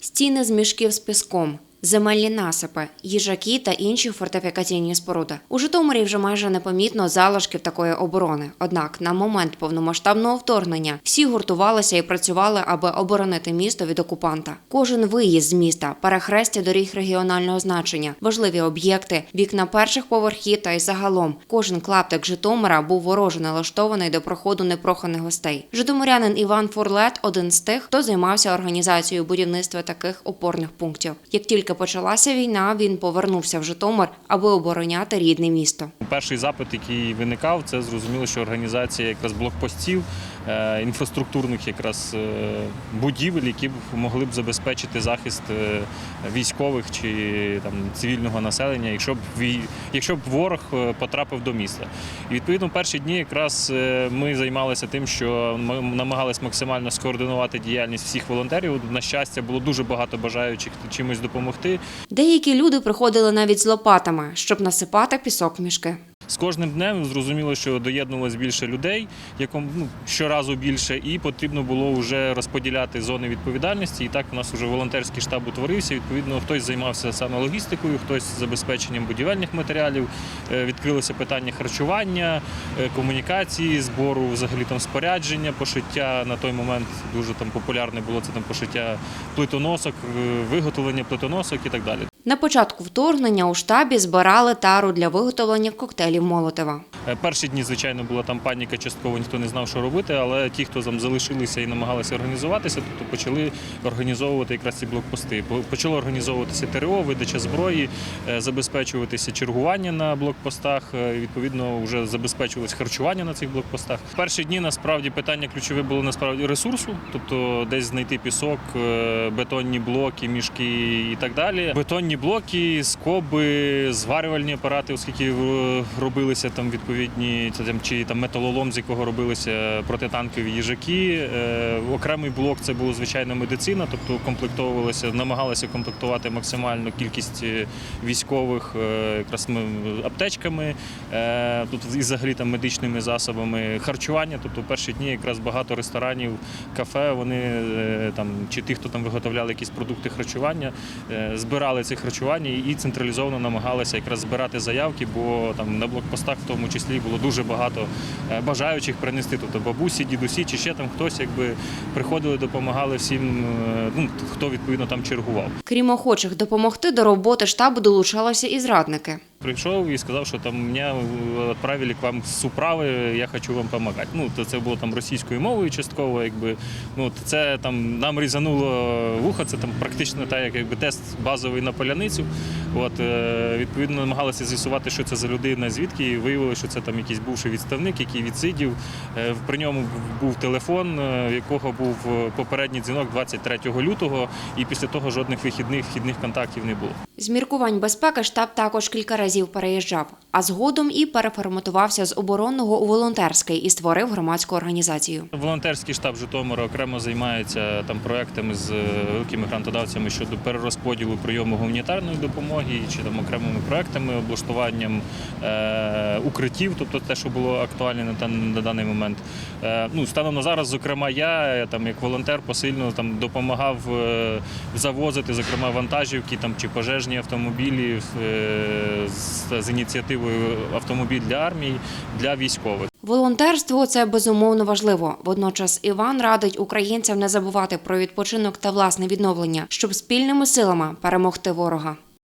Стіни з мішків з піском. Земельні насипи, їжаки та інші фортифікаційні споруди. У Житомирі вже майже непомітно залишків такої оборони. Однак на момент повномасштабного вторгнення всі гуртувалися і працювали, аби оборонити місто від окупанта. Кожен виїзд з міста, перехрестя доріг регіонального значення, важливі об'єкти, вікна перших поверхів та й загалом кожен клаптик Житомира був вороже налаштований до проходу непроханих гостей. Житомирянин Іван Фурлет один з тих, хто займався організацією будівництва таких опорних пунктів. Як тільки почалася війна, він повернувся в Житомир, аби обороняти рідне місто. Перший запит, який виникав, це зрозуміло, що організація якраз блокпостів, інфраструктурних якраз е, будівель, які б могли б забезпечити захист е, військових чи там цивільного населення, якщо б якщо б ворог е, потрапив до міста. І відповідно перші дні якраз е, ми займалися тим, що ми намагалися максимально скоординувати діяльність всіх волонтерів. На щастя, було дуже багато бажаючих чимось допомогти. Деякі люди приходили навіть з лопатами, щоб насипати пісок в мішки. З кожним днем зрозуміло, що доєднувалось більше людей, якому ну, щоразу більше, і потрібно було вже розподіляти зони відповідальності. І так у нас вже волонтерський штаб утворився. Відповідно, хтось займався саме логістикою, хтось забезпеченням будівельних матеріалів. Е, Відкрилося питання харчування, е, комунікації, збору взагалі там спорядження, пошиття на той момент дуже там популярне було це там пошиття плитоносок, е, виготовлення плитоносок і так далі. На початку вторгнення у штабі збирали тару для виготовлення коктейлів Молотова. Е, Перші дні, звичайно, була там паніка, частково ніхто не знав, що робити, але ті, хто там залишилися і намагалися організуватися, тобто почали організовувати якраз ці блокпости. По- Почало організовуватися ТРО, видача зброї, е, забезпечуватися чергування на блокпостах. е, Відповідно, вже забезпечувалось харчування на цих блокпостах. Перші дні насправді питання ключове було насправді ресурсу, тобто десь знайти пісок, бетонні блоки, мішки і так далі. Бетонні блоки, скоби, зварювальні апарати, оскільки робилися там відповідні там чи там металолом, з якого робилися протитанкові їжаки. Е, окремий блок це була звичайна медицина, тобто комплектовувалися, намагалися комплектувати максимальну кількість е, військових е, якраз ми- аптечками, е, тут і взагалі там медичними засобами харчування. Тобто в перші дні якраз багато ресторанів, кафе, вони е, там чи ті, хто там виготовляли якісь продукти харчування, е, збирали ці харчування і централізовано намагалися якраз збирати заявки, бо там блокпостах в тому числі було дуже багато е, бажаючих принести. Тобто бабусі, дідусі чи ще там хтось, якби приходили, допомагали всім, е, ну хто відповідно там чергував. Крім охочих допомогти, до роботи штабу долучалися і зрадники. Прийшов і сказав, що там мене відправили к вам з управи, я хочу вам допомагати. Ну, то це було там російською мовою частково, якби ну це там нам різануло вухо, це там практично так, як якби тест базовий на поляницю. От е, відповідно намагалися з'ясувати, що це за людина, звідки і виявили, що це там якийсь бувший відставник, який відсидів. Е, При ньому був телефон, е, в якого був попередній дзвінок 23 лютого, і після того жодних вихідних вхідних контактів не було. З міркувань безпеки штаб також кілька разів переїжджав, а згодом і переформатувався з оборонного у волонтерський і створив громадську організацію. Волонтерський штаб Житомира окремо займається там проектами з великими грантодавцями щодо перерозподілу прийому гуманітарної допомоги чи там окремими проектами, облаштуванням е, укриттів, тобто те, що було актуальне на, на даний момент. Е, ну, станом на зараз, зокрема, я е, там як волонтер посильно там допомагав е, завозити, зокрема, вантажівки там чи пожежні автомобілі е, з, з ініціативою автомобіль для армії для військових. Волонтерство це безумовно важливо. Водночас Іван радить українцям не забувати про відпочинок та власне відновлення, щоб спільними силами перемогти ворога.